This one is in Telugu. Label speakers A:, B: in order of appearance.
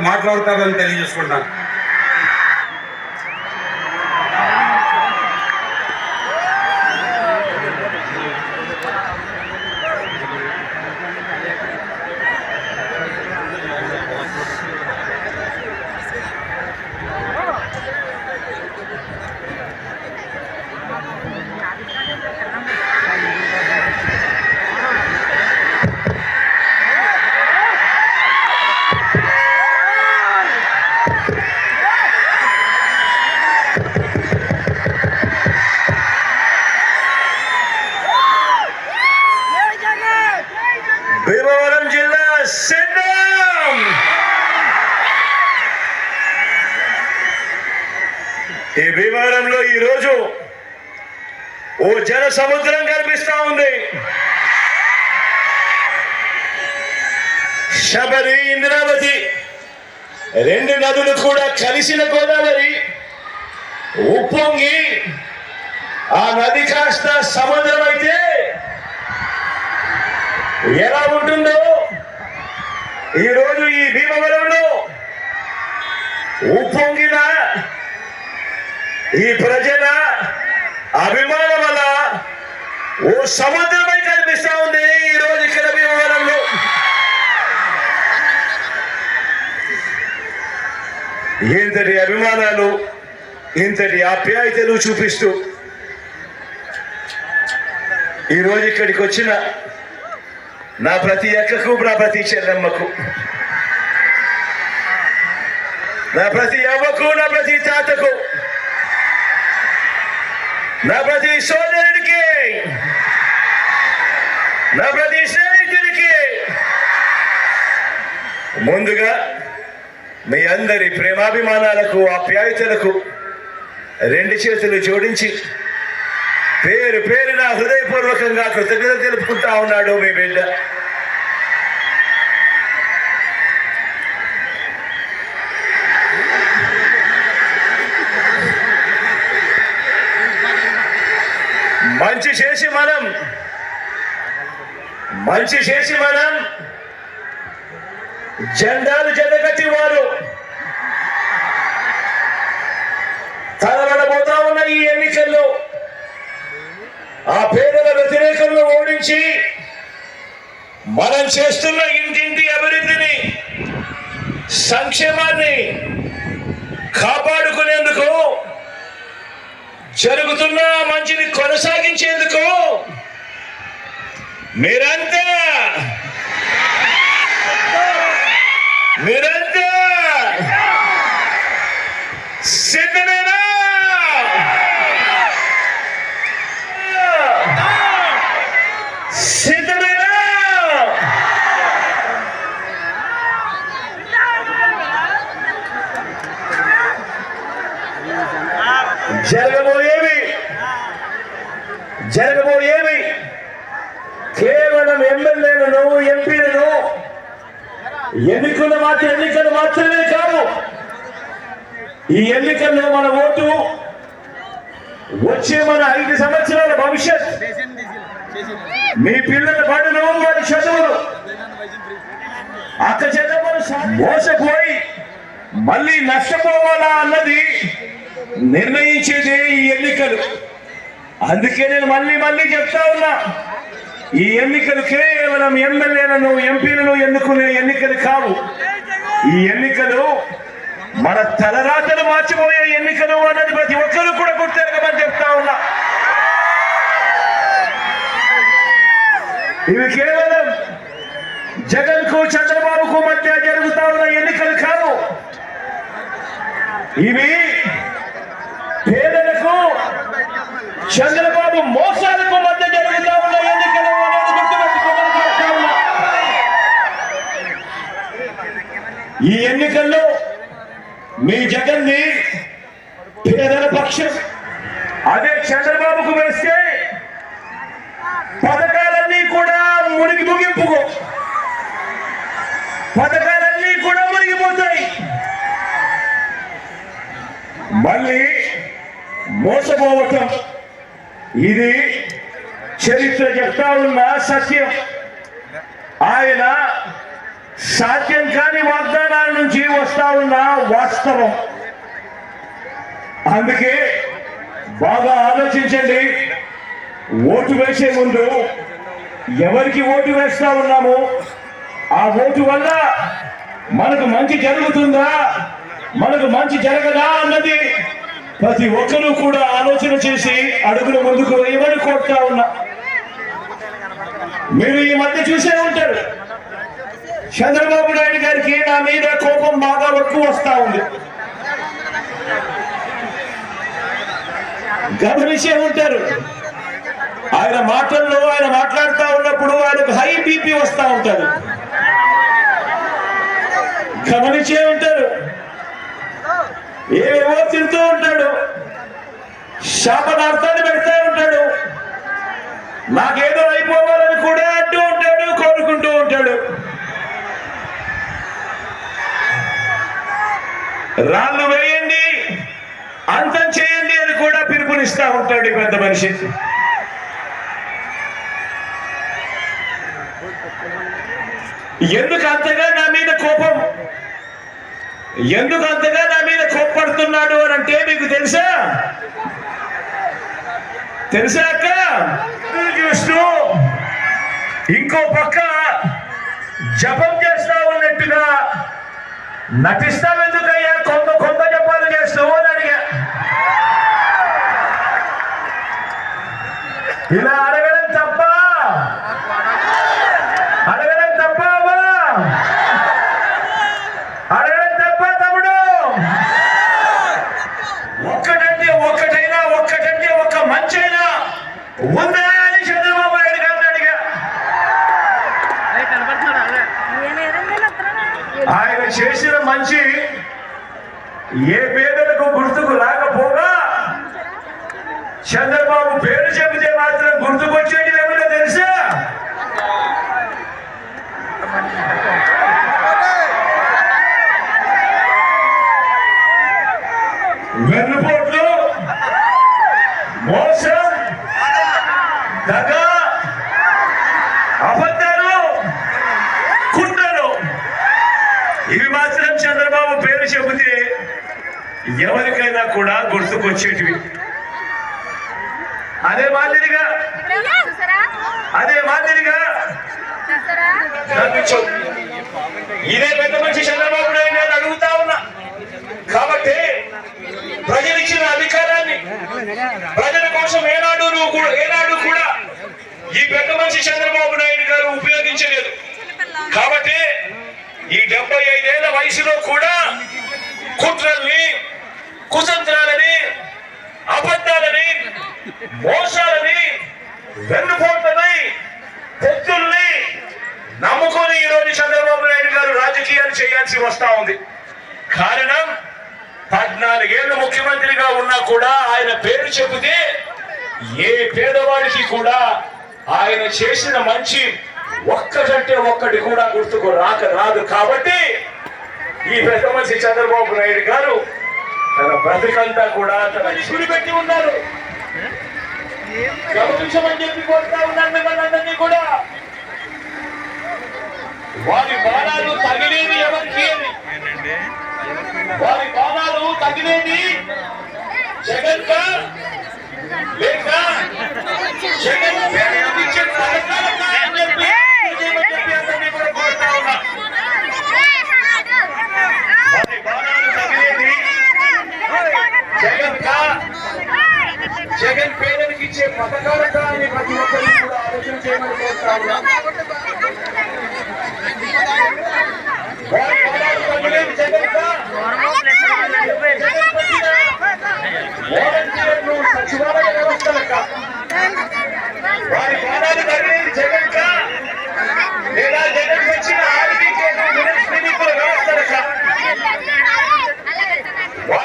A: మాట్లాడతారని తెలియజేసుకుంటాను.
B: ఈరోజు ఓ జన సముద్రం కనిపిస్తా ఉంది. శబరి ఇంద్రావతి రెండు నదులు కూడా కలిసిన గోదావరి ఉప్పొంగి ఆ నది కాస్త సముద్రం అయితే ఎలా ఉంటుందో? ఈరోజు ఈ భీమవరంలో ఉప్పొంగిన ఈ ప్రజల అభిమానం వల్ల ఓ సముద్రమై కనిపిస్తా ఉంది ఈ రోజు ఇక్కడ భీమవరంలో ఇంతటి అభిమానాలు ఇంతటి ఆప్యాయతలు చూపిస్తూ ఈరోజు ఇక్కడికి వచ్చిన నా ప్రతి అక్కకు నా ప్రతి చెల్లెమ్మకు నా ప్రతి అవ్వకు నా ప్రతి తాతకు నా ప్రతి సోదరుడికి నా ప్రతి స్నేహితుడికి ముందుగా మీ అందరి ప్రేమాభిమానాలకు ఆప్యాయతలకు రెండు చేతులు జోడించి పేరు పేరున హృదయపూర్వకంగా కృతజ్ఞత తెలుపుకుంటా ఉన్నాడు మీ బిడ్డ. మంచి చేసి మనం. మంచి చేసి మనం. జెండాలు జనగతి వారు తలబడబోతా ఉన్న ఈ ఎన్నికల్లో ఆ పేదల వ్యతిరేకంలో ఓడించి మనం చేస్తున్న ఇంటింటి అభివృద్ధిని సంక్షేమాన్ని కాపాడుకునేందుకు జరుగుతున్న మంచిని కొనసాగించేందుకు మీరంతా జరగబోయేవి. జరగబోయేవి. కేవలం ఎమ్మెల్యేలను ఎంపీలను ఎన్నికలు మాత్రం ఎన్నికలు మాత్రమే కాదు. ఈ ఎన్నికల్లో మన ఓటు వచ్చే మన ఐదు సంవత్సరాల భవిష్యత్. మీ పిల్లల బడులు వారి చదువులు. అక్క చెల్లెమ్మలు మోసపోయి మళ్ళీ నష్టపోవాలా అన్నది నిర్ణయించేదే ఈ ఎన్నికలు. అందుకే నేను మళ్ళీ మళ్ళీ చెప్తా ఉన్నా. ఈ ఎన్నికలు కేవలం ఎమ్మెల్యేలను ఎంపీలను ఎన్నుకునే ఎన్నికలు కావు. ఈ ఎన్నికలు మన తలరాతలు మార్చిపోయే ఎన్నికలు అన్నది ప్రతి ఒక్కరు కూడా గుర్తెరగమని చెప్తా ఉన్నా. ఇవి కేవలం జగన్కు చంద్రబాబుకు మధ్య జరుగుతా ఉన్న ఎన్నికలు కావు. ఇవి పేదలకు చంద్రబాబు మోసాలకు మధ్య జరుగుతా ఉన్న ఎన్నికలు అనేది ఈ ఎన్నికల్లో మీ జగన్ పేదల పక్షం అదే చంద్రబాబుకు వేస్తే పథకాలన్నీ కూడా మునిగి ముగింపుకో. పథకాలన్నీ కూడా మునిగిపోతాయి. మళ్ళీ మోసపోవటం. ఇది చరిత్ర చెప్తా ఉన్న సత్యం. ఆయన సాధ్యం కాని వాగ్దానాల నుంచి వస్తా ఉన్న వాస్తవం. అందుకే బాగా ఆలోచించండి. ఓటు వేసే ముందు ఎవరికి ఓటు వేస్తా ఉన్నాము ఆ ఓటు వల్ల మనకు మంచి జరుగుతుందా? మనకు మంచి జరగదా అన్నది ప్రతి ఒక్కరూ కూడా ఆలోచన చేసి అడుగులు ముందుకు వేయమని కోరుతా ఉన్నా. మీరు ఈ మధ్య చూసే ఉంటారు. చంద్రబాబు నాయుడు గారికి నా మీద కోపం బాగా ఎక్కువ వస్తా ఉంది. గమనించే ఉంటారు. ఆయన మాటల్లో ఆయన మాట్లాడుతూ ఉన్నప్పుడు ఆయనకు హై బీపీ వస్తూ ఉంటారు గమనించే ఉంటారు. ఏవేవో తింటూ ఉంటాడు. శాపనార్థాన్ని పెడతా ఉంటాడు. నాకేదో అయిపోవాలని కూడా అంటూ ఉంటాడు కోరుకుంటూ ఉంటాడు. రాళ్ళు వేయండి అంతం చేయండి అని కూడా పిలుపునిస్తా ఉంటాడు ఈ పెద్ద మనిషి. ఎందుకు అంతగా నా మీద కోపం? ఎందుకు అంతగా నా మీద కోప్పడుతున్నాడు అని అంటే మీకు తెలుసా? తెలుసా అక్క? చూస్తూ ఇంకో పక్క జపం చేస్తా ఉన్నట్టుగా నటిస్తావు ఎందుకయ్యా? కొంత కొంత జపాలు చేస్తావు అని అడిగా. ఇలా అడగడం తప్ప అడగడం తప్పవా అడగడం తప్ప తమ్ముడు ఒక్కటంటే ఒక్కటైనా ఒక్కటంటే ఒక్క మంచైనా ఉందా అని చంద్రబాబు నాయుడు గారిని అడిగా ఆయన చేసిన మంచి ఏ పేదలకు గుర్తుకు రాకపోగా చంద్రబాబు పేరు చెబితే మాత్రం గుర్తుకొచ్చేది ఏమిటో తెలుసా వెన్నుపోట్లు మోసం దగ అబద్ధాలు కుట్రలు ఇవి మాత్రం చంద్రబాబు పేరు చెబితే ఎవరికైనా కూడా గుర్తుకొచ్చేటివి. అదే మాదిరిగా అదే మాదిరిగా ఇదే పెద్ద మనిషి చంద్రబాబు నాయుడు నేను అడుగుతా ఉన్నా. కాబట్టి ప్రజలు ఇచ్చిన అధికారాన్ని ప్రజల కోసం ఏనాడు నువ్వు కూడా ఏనాడు కూడా ఈ పెద్ద మనిషి చంద్రబాబు నాయుడు గారు ఉపయోగించలేదు. కాబట్టి ఈ డెబ్బై ఐదేళ్ళ వయసులో కూడా కుట్రల్ని కుతంత్రాలని అబద్ధాలని మోసాలని వెన్నుపోట్లని పొత్తుల్ని నమ్ముకొని ఈరోజు చంద్రబాబు నాయుడు గారు రాజకీయాలు చేయాల్సి వస్తా ఉంది. కారణం పద్నాలుగేళ్ళు ముఖ్యమంత్రిగా ఉన్నా కూడా ఆయన పేరు చెబితే ఏ పేదవాడికి కూడా ఆయన చేసిన మంచి ఒక్కటంటే ఒక్కటి కూడా గుర్తుకు రాక రాదు కాబట్టి ఈ పెద్ద మనిషి చంద్రబాబు నాయుడు గారు తన బ్రతికంతా కూడా తన ఇసుడు పెట్టి ఉన్నారు. గమనించమని చెప్పి కోరుతా ఉన్నాను మిమ్మల్ని అందరినీ కూడా. వారి బాణాలు తగిలేది ఎవరికి? వారి బాణాలు తగిలేది జగన్ కా? లేక జగన్ పేరుకు ఇచ్చే పథకాలకా అని చెప్పి చేయమని చెప్పి అందరినీ కూడా కోరుతా ఉన్నా. వారి బాణాలు తగిలేది జగన్ కా జగన్ పేదలకు ఇచ్చే పథకాలకా అని ప్రతి ఒక్కరిని కూడా ఆలోచన చేయమని కోరుతా